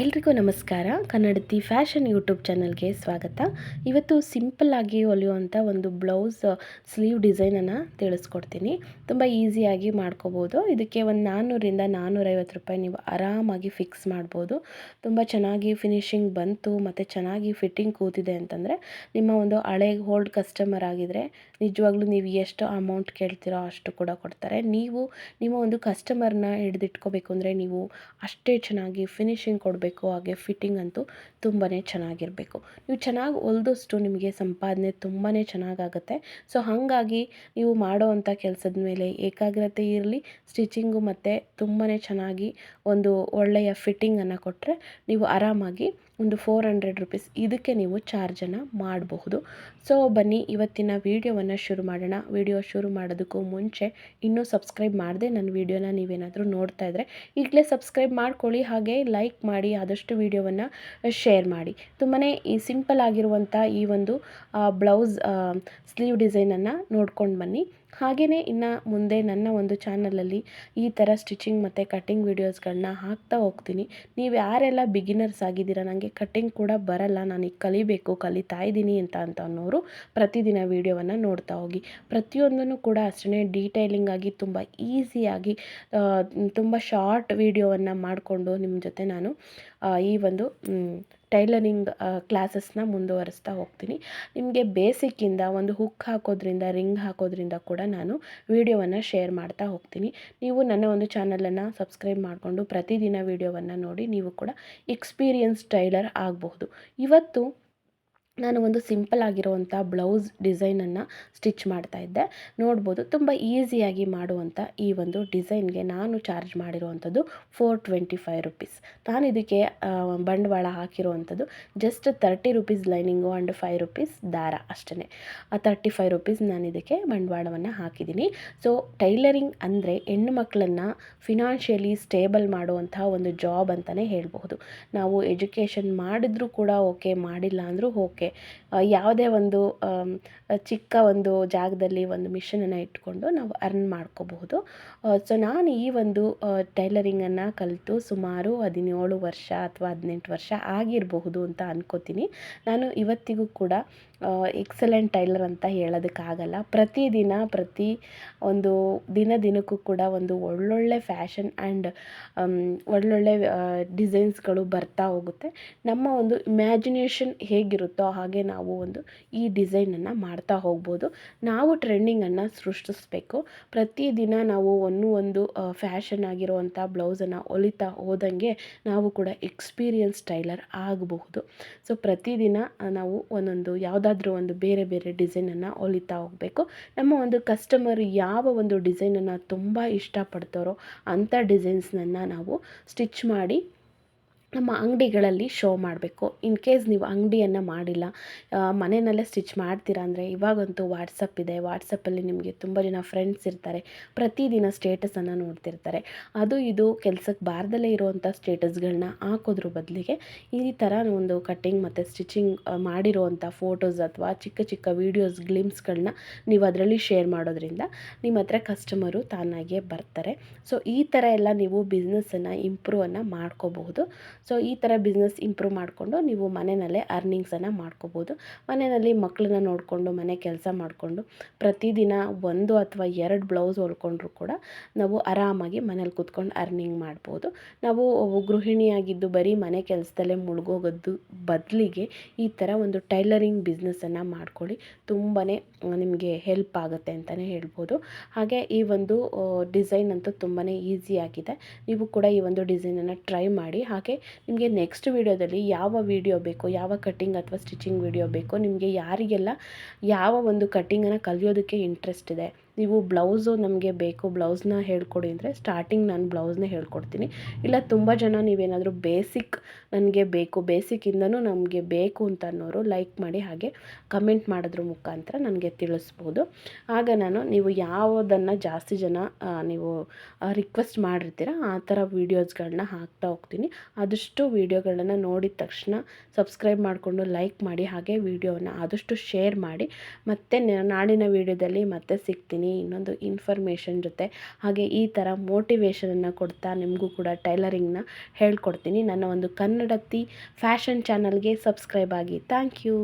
ಎಲ್ರಿಗೂ ನಮಸ್ಕಾರ. ಕನ್ನಡತಿ fashion YouTube ಚಾನಲ್ಗೆ ಸ್ವಾಗತ. ಇವತ್ತು ಸಿಂಪಲ್ಲಾಗಿ ಹೊಲಿಯುವಂಥ ಒಂದು ಬ್ಲೌಸ್ ಸ್ಲೀವ್ ಡಿಸೈನನ್ನು ತಿಳಿಸ್ಕೊಡ್ತೀನಿ. ತುಂಬ ಈಸಿಯಾಗಿ ಮಾಡ್ಕೋಬೋದು. ಇದಕ್ಕೆ ಒಂದು ನಾನ್ನೂರಿಂದ ನಾನ್ನೂರೈವತ್ತು ರೂಪಾಯಿ ನೀವು ಆರಾಮಾಗಿ ಫಿಕ್ಸ್ ಮಾಡ್ಬೋದು. ತುಂಬ ಚೆನ್ನಾಗಿ ಫಿನಿಶಿಂಗ್ ಬಂತು ಮತ್ತು ಚೆನ್ನಾಗಿ ಫಿಟ್ಟಿಂಗ್ ಕೂತಿದೆ ಅಂತಂದರೆ ನಿಮ್ಮ ಒಂದು ಹಳೆ ಓಲ್ಡ್ ಕಸ್ಟಮರ್ ಆಗಿದ್ದರೆ ನಿಜವಾಗ್ಲೂ ನೀವು ಎಷ್ಟು ಅಮೌಂಟ್ ಕೇಳ್ತೀರೋ ಅಷ್ಟು ಕೂಡ ಕೊಡ್ತಾರೆ. ನೀವು ನಿಮ್ಮ ಒಂದು ಕಸ್ಟಮರ್ನ ಹಿಡಿದಿಟ್ಕೋಬೇಕು ಅಂದರೆ ನೀವು ಅಷ್ಟೇ ಚೆನ್ನಾಗಿ ಫಿನಿಶಿಂಗ್ ಕೊಡಬೇಕು. ಹಾಗೆ ಫಿಟ್ಟಿಂಗ್ ಅಂತೂ ತುಂಬಾ ಚೆನ್ನಾಗಿರಬೇಕು. ನೀವು ಚೆನ್ನಾಗಿ ಹೊಲ್ದಷ್ಟು ನಿಮಗೆ ಸಂಪಾದನೆ ತುಂಬಾ ಚೆನ್ನಾಗಾಗುತ್ತೆ. ಸೊ ಹಾಗಾಗಿ ನೀವು ಮಾಡೋ ಅಂಥ ಕೆಲಸದ ಮೇಲೆ ಏಕಾಗ್ರತೆ ಇರಲಿ ಸ್ಟಿಚಿಂಗು ಮತ್ತು ತುಂಬಾ ಚೆನ್ನಾಗಿ ಒಂದು ಒಳ್ಳೆಯ ಫಿಟ್ಟಿಂಗನ್ನು ಕೊಟ್ಟರೆ ನೀವು ಆರಾಮಾಗಿ ಒಂದು ಫೋರ್ ಹಂಡ್ರೆಡ್ ರುಪೀಸ್ ಇದಕ್ಕೆ ನೀವು ಚಾರ್ಜನ್ನು ಮಾಡಬಹುದು. ಸೊ ಬನ್ನಿ, ಇವತ್ತಿನ ವೀಡಿಯೋವನ್ನು ಶುರು ಮಾಡೋಣ. ವೀಡಿಯೋ ಶುರು ಮಾಡೋದಕ್ಕೂ ಮುಂಚೆ ಇನ್ನೂ ಸಬ್ಸ್ಕ್ರೈಬ್ ಮಾಡದೆ ನನ್ನ ವೀಡಿಯೋನ ನೀವೇನಾದರೂ ನೋಡ್ತಾ ಇದ್ದರೆ ಈಗಲೇ ಸಬ್ಸ್ಕ್ರೈಬ್ ಮಾಡ್ಕೊಳ್ಳಿ. ಹಾಗೆ ಲೈಕ್ ಮಾಡಿ, ಆದಷ್ಟು ವೀಡಿಯೋವನ್ನು ಶೇರ್ ಮಾಡಿ. ತುಂಬಾ ಈ ಸಿಂಪಲ್ ಆಗಿರುವಂಥ ಈ ಒಂದು ಬ್ಲೌಸ್ ಸ್ಲೀವ್ ಡಿಸೈನನ್ನು ನೋಡ್ಕೊಂಡು ಬನ್ನಿ. ಹಾಗೆಯೇ ಇನ್ನು ಮುಂದೆ ನನ್ನ ಒಂದು ಚಾನಲಲ್ಲಿ ಈ ಥರ ಸ್ಟಿಚಿಂಗ್ ಮತ್ತು ಕಟ್ಟಿಂಗ್ ವೀಡಿಯೋಸ್ಗಳನ್ನ ಹಾಕ್ತಾ ಹೋಗ್ತೀನಿ. ನೀವು ಯಾರೆಲ್ಲ ಬಿಗಿನರ್ಸ್ ಆಗಿದ್ದೀರಾ ನನಗೆ ಕಟ್ಟಿಂಗ್ ಕೂಡ ಬರಲ್ಲ. ನಾನು ಕಲಿಬೇಕು, ಕಲಿತಾ ಇದ್ದೀನಿ ಅಂತ ಅಂತ ಅನ್ನೋರು ಪ್ರತಿದಿನ ವೀಡಿಯೋವನ್ನು ನೋಡ್ತಾ ಹೋಗಿ. ಪ್ರತಿಯೊಂದನ್ನು ಕೂಡ ಅಷ್ಟೇ ಡೀಟೈಲಿಂಗ್ ಆಗಿ ತುಂಬ ಈಸಿಯಾಗಿ ತುಂಬ ಶಾರ್ಟ್ ವೀಡಿಯೋವನ್ನು ಮಾಡಿಕೊಂಡು ನಿಮ್ಮ ಜೊತೆ ನಾನು ಈ ಒಂದು ಟೈಲರಿಂಗ್ ಕ್ಲಾಸಸ್ನ ಮುಂದುವರಿಸ್ತಾ ಹೋಗ್ತೀನಿ. ನಿಮಗೆ ಬೇಸಿಕ್ಕಿಂದ ಒಂದು ಹುಕ್ ಹಾಕೋದ್ರಿಂದ, ರಿಂಗ್ ಹಾಕೋದ್ರಿಂದ ಕೂಡ ನಾನು ವೀಡಿಯೋವನ್ನು ಶೇರ್ ಮಾಡ್ತಾ ಹೋಗ್ತೀನಿ. ನೀವು ನನ್ನ ಒಂದು ಚಾನಲನ್ನು ಸಬ್ಸ್ಕ್ರೈಬ್ ಮಾಡಿಕೊಂಡು ಪ್ರತಿದಿನ ವೀಡಿಯೋವನ್ನು ನೋಡಿ ನೀವು ಕೂಡ ಎಕ್ಸ್ಪೀರಿಯನ್ಸ್ ಟೈಲರ್ ಆಗಬಹುದು. ಇವತ್ತು ನಾನು ಒಂದು ಸಿಂಪಲ್ ಆಗಿರುವಂಥ ಬ್ಲೌಸ್ ಡಿಸೈನನ್ನು ಸ್ಟಿಚ್ ಮಾಡ್ತಾ ಇದ್ದೆ. ನೋಡ್ಬೋದು, ತುಂಬ ಈಸಿಯಾಗಿ ಮಾಡುವಂಥ ಈ ಒಂದು ಡಿಸೈನ್ಗೆ ನಾನು ಚಾರ್ಜ್ ಮಾಡಿರುವಂಥದ್ದು ಫೋರ್ ಟ್ವೆಂಟಿ ಫೈವ್ ರುಪೀಸ್. ನಾನು ಇದಕ್ಕೆ ಬಂಡವಾಳ ಹಾಕಿರುವಂಥದ್ದು just thirty rupees lining and five rupees ದಾರ ಅಷ್ಟೇ ತರ್ಟಿ ಫೈವ್ ರುಪೀಸ್ ನಾನು ಇದಕ್ಕೆ ಬಂಡವಾಳವನ್ನು ಹಾಕಿದ್ದೀನಿ. ಸೊ, ಟೈಲರಿಂಗ್ ಅಂದರೆ ಹೆಣ್ಣು ಮಕ್ಕಳನ್ನು ಫಿನಾನ್ಷಿಯಲಿ ಸ್ಟೇಬಲ್ ಮಾಡುವಂತಹ ಒಂದು ಜಾಬ್ ಅಂತಲೇ ಹೇಳಬಹುದು. ನಾವು ಎಜುಕೇಷನ್ ಮಾಡಿದ್ರೂ ಕೂಡ ಓಕೆ, ಮಾಡಿಲ್ಲ ಅಂದರೂ ಓಕೆ. ಯಾವುದೇ ಒಂದು ಚಿಕ್ಕ ಒಂದು ಜಾಗದಲ್ಲಿ ಒಂದು ಮಿಷನನ್ನು ಇಟ್ಕೊಂಡು ನಾವು ಅರ್ನ್ ಮಾಡ್ಕೋಬಹುದು. ಸೊ ನಾನು ಈ ಒಂದು ಟೈಲರಿಂಗನ್ನು ಕಲಿತು ಸುಮಾರು ಹದಿನೇಳು ವರ್ಷ ಅಥವಾ ಹದಿನೆಂಟು ವರ್ಷ ಆಗಿರಬಹುದು ಅಂತ ಅನ್ಕೋತೀನಿ. ನಾನು ಇವತ್ತಿಗೂ ಕೂಡ ಎಕ್ಸಲೆಂಟ್ ಟೈಲರ್ ಅಂತ ಹೇಳೋದಕ್ಕಾಗಲ್ಲ. ಪ್ರತಿದಿನ, ಪ್ರತಿ ಒಂದು ದಿನ ದಿನಕ್ಕೂ ಕೂಡ ಒಂದು ಒಳ್ಳೊಳ್ಳೆ ಫ್ಯಾಷನ್ ಆ್ಯಂಡ್ ಒಳ್ಳೊಳ್ಳೆ ಡಿಸೈನ್ಸ್ಗಳು ಬರ್ತಾ ಹೋಗುತ್ತೆ. ನಮ್ಮ ಒಂದು ಇಮ್ಯಾಜಿನೇಷನ್ ಹೇಗಿರುತ್ತೋ ಹಾಗೆ ನಾವು ಒಂದು ಈ ಡಿಸೈನನ್ನು ಮಾಡ್ತಾ ಹೋಗ್ಬೋದು. ನಾವು ಟ್ರೆಂಡಿಂಗನ್ನು ಸೃಷ್ಟಿಸ್ಬೇಕು. ಪ್ರತಿದಿನ ನಾವು ಒಂದು ಒಂದು ಫ್ಯಾಷನ್ ಆಗಿರುವಂಥ ಬ್ಲೌಸನ್ನು ಹೊಲಿತಾ ಹೋದಂಗೆ ನಾವು ಕೂಡ ಎಕ್ಸ್ಪೀರಿಯನ್ಸ್ ಟೈಲರ್ ಆಗಬಹುದು. ಸೊ ಪ್ರತಿದಿನ ನಾವು ಒಂದೊಂದು ಯಾವುದಾದ್ರೂ ಒಂದು ಬೇರೆ ಬೇರೆ ಡಿಸೈನನ್ನು ಹೊಲಿತಾ ಹೋಗಬೇಕು. ನಮ್ಮ ಒಂದು ಕಸ್ಟಮರ್ ಯಾವ ಒಂದು ಡಿಸೈನನ್ನು ತುಂಬ ಇಷ್ಟಪಡ್ತಾರೋ ಅಂಥ ಡಿಸೈನ್ಸ್ನನ್ನು ನಾವು ಸ್ಟಿಚ್ ಮಾಡಿ ನಮ್ಮ ಅಂಗಡಿಗಳಲ್ಲಿ ಶೋ ಮಾಡಬೇಕು. ಇನ್ ಕೇಸ್ ನೀವು ಅಂಗಡಿಯನ್ನು ಮಾಡಿಲ್ಲ ಮನೆಯಲ್ಲೇ ಸ್ಟಿಚ್ ಮಾಡ್ತೀರಾ ಅಂದರೆ ಇವಾಗಂತೂ ವಾಟ್ಸಪ್ ಇದೆ. ವಾಟ್ಸಪ್ಪಲ್ಲಿ ನಿಮಗೆ ತುಂಬ ಜನ ಫ್ರೆಂಡ್ಸ್ ಇರ್ತಾರೆ. ಪ್ರತಿದಿನ ಸ್ಟೇಟಸನ್ನು ನೋಡ್ತಿರ್ತಾರೆ. ಅದು ಇದು ಕೆಲಸಕ್ಕೆ ಬಾರ್ದಲ್ಲೇ ಇರುವಂಥ ಸ್ಟೇಟಸ್ಗಳನ್ನ ಹಾಕೋದ್ರ ಬದಲಿಗೆ ಈ ಥರ ಒಂದು ಕಟ್ಟಿಂಗ್ ಮತ್ತು ಸ್ಟಿಚಿಂಗ್ ಮಾಡಿರುವಂಥ ಫೋಟೋಸ್ ಅಥವಾ ಚಿಕ್ಕ ಚಿಕ್ಕ ವೀಡಿಯೋಸ್ ಗ್ಲಿಮ್ಸ್ಗಳನ್ನ ನೀವು ಅದರಲ್ಲಿ ಶೇರ್ ಮಾಡೋದ್ರಿಂದ ನಿಮ್ಮ ಹತ್ರ ಕಸ್ಟಮರು ತಾನಾಗಿಯೇ ಬರ್ತಾರೆ. ಸೊ, ಈ ಥರ ಎಲ್ಲ ನೀವು ಬಿಸ್ನೆಸ್ಸನ್ನು ಇಂಪ್ರೂವನ್ನು ಮಾಡ್ಕೋಬಹುದು. ಸೊ ಈ ಥರ ಬಿಸ್ನೆಸ್ ಇಂಪ್ರೂವ್ ಮಾಡಿಕೊಂಡು ನೀವು ಮನೆಯಲ್ಲೇ ಅರ್ನಿಂಗ್ಸನ್ನು ಮಾಡ್ಕೋಬೋದು. ಮನೆಯಲ್ಲಿ ಮಕ್ಕಳನ್ನ ನೋಡಿಕೊಂಡು, ಮನೆ ಕೆಲಸ ಮಾಡಿಕೊಂಡು, ಪ್ರತಿದಿನ ಒಂದು ಅಥವಾ ಎರಡು ಬ್ಲೌಸ್ ಹೊಲ್ಕೊಂಡ್ರು ಕೂಡ ನಾವು ಆರಾಮಾಗಿ ಮನೇಲಿ ಕೂತ್ಕೊಂಡು ಅರ್ನಿಂಗ್ ಮಾಡ್ಬೋದು. ನಾವು ಗೃಹಿಣಿಯಾಗಿದ್ದು ಬರೀ ಮನೆ ಕೆಲಸದಲ್ಲೇ ಮುಳುಗೋಗೋದು ಬದಲಿಗೆ ಈ ಥರ ಒಂದು ಟೈಲರಿಂಗ್ ಬಿಸ್ನೆಸ್ಸನ್ನು ಮಾಡ್ಕೊಳ್ಳಿ. ತುಂಬಾ ನಿಮಗೆ ಹೆಲ್ಪ್ ಆಗುತ್ತೆ ಅಂತಲೇ ಹೇಳ್ಬೋದು. ಹಾಗೆ ಈ ಒಂದು ಡಿಸೈನ್ ಅಂತೂ ತುಂಬಾ ಈಸಿಯಾಗಿದೆ ನೀವು ಕೂಡ ಈ ಒಂದು ಡಿಸೈನನ್ನು ಟ್ರೈ ಮಾಡಿ. ಹಾಗೆ ನಿಮಗೆ ನೆಕ್ಸ್ಟ್ ವೀಡಿಯೋದಲ್ಲಿ ಯಾವ ವೀಡಿಯೋ ಬೇಕೋ, ಯಾವ ಕಟ್ಟಿಂಗ್ ಅಥವಾ ಸ್ಟಿಚಿಂಗ್ ವೀಡಿಯೋ ಬೇಕೋ, ನಿಮಗೆ ಯಾರಿಗೆಲ್ಲ ಯಾವ ಒಂದು ಕಟ್ಟಿಂಗನ್ನು ಕಲಿಯೋದಕ್ಕೆ ಇಂಟ್ರೆಸ್ಟ್ ಇದೆ ನೀವು ಬ್ಲೌಸು ನಮಗೆ ಬೇಕು, ಬ್ಲೌಸ್ನ ಹೇಳ್ಕೊಡಿ ಅಂದರೆ ಸ್ಟಾರ್ಟಿಂಗ್ ನಾನು ಬ್ಲೌಸ್ನೇ ಹೇಳ್ಕೊಡ್ತೀನಿ. ಇಲ್ಲ, ತುಂಬ ಜನ ನೀವೇನಾದರೂ ಬೇಸಿಕ್ ನನಗೆ ಬೇಕು ಬೇಸಿಕ್ಕಿಂದನೂ ನಮಗೆ ಬೇಕು ಅಂತ ಅನ್ನೋರು ಲೈಕ್ ಮಾಡಿ ಹಾಗೆ ಕಮೆಂಟ್ ಮಾಡೋದ್ರ ಮುಖಾಂತರ ನನಗೆ ತಿಳಿಸ್ಬೋದು. ಆಗ ನಾನು ನೀವು ಯಾವುದನ್ನು ಜಾಸ್ತಿ ಜನ ನೀವು ರಿಕ್ವೆಸ್ಟ್ ಮಾಡಿರ್ತೀರ, ಆ ಥರ ವೀಡಿಯೋಸ್ಗಳನ್ನ ಹಾಕ್ತಾ ಹೋಗ್ತೀನಿ. ಆದಷ್ಟು ವೀಡಿಯೋಗಳನ್ನು ನೋಡಿದ ತಕ್ಷಣ ಸಬ್ಸ್ಕ್ರೈಬ್ ಮಾಡಿಕೊಂಡು ಲೈಕ್ ಮಾಡಿ ಹಾಗೆ ವೀಡಿಯೋನ ಆದಷ್ಟು ಶೇರ್ ಮಾಡಿ. ಮತ್ತೆ ನಾಳಿನ ವೀಡಿಯೋದಲ್ಲಿ ಮತ್ತೆ ಸಿಗ್ತೀನಿ. ಸಿಗ್ತೀನಿ ಇನ್ನೊಂದು ಇನ್ಫಾರ್ಮೇಷನ್ ಜೊತೆ. ಹಾಗೆ ಈ ಥರ ಮೋಟಿವೇಶನನ್ನು ಕೊಡ್ತಾ ನಿಮಗೂ ಕೂಡ ಟೈಲರಿಂಗ್ನ ಹೇಳ್ಕೊಡ್ತೀನಿ. ನನ್ನ ಒಂದು ಕನ್ನಡತಿ ಫ್ಯಾಷನ್ ಚಾನಲ್ಗೆ ಸಬ್ಸ್ಕ್ರೈಬ್ ಆಗಿ. Thank you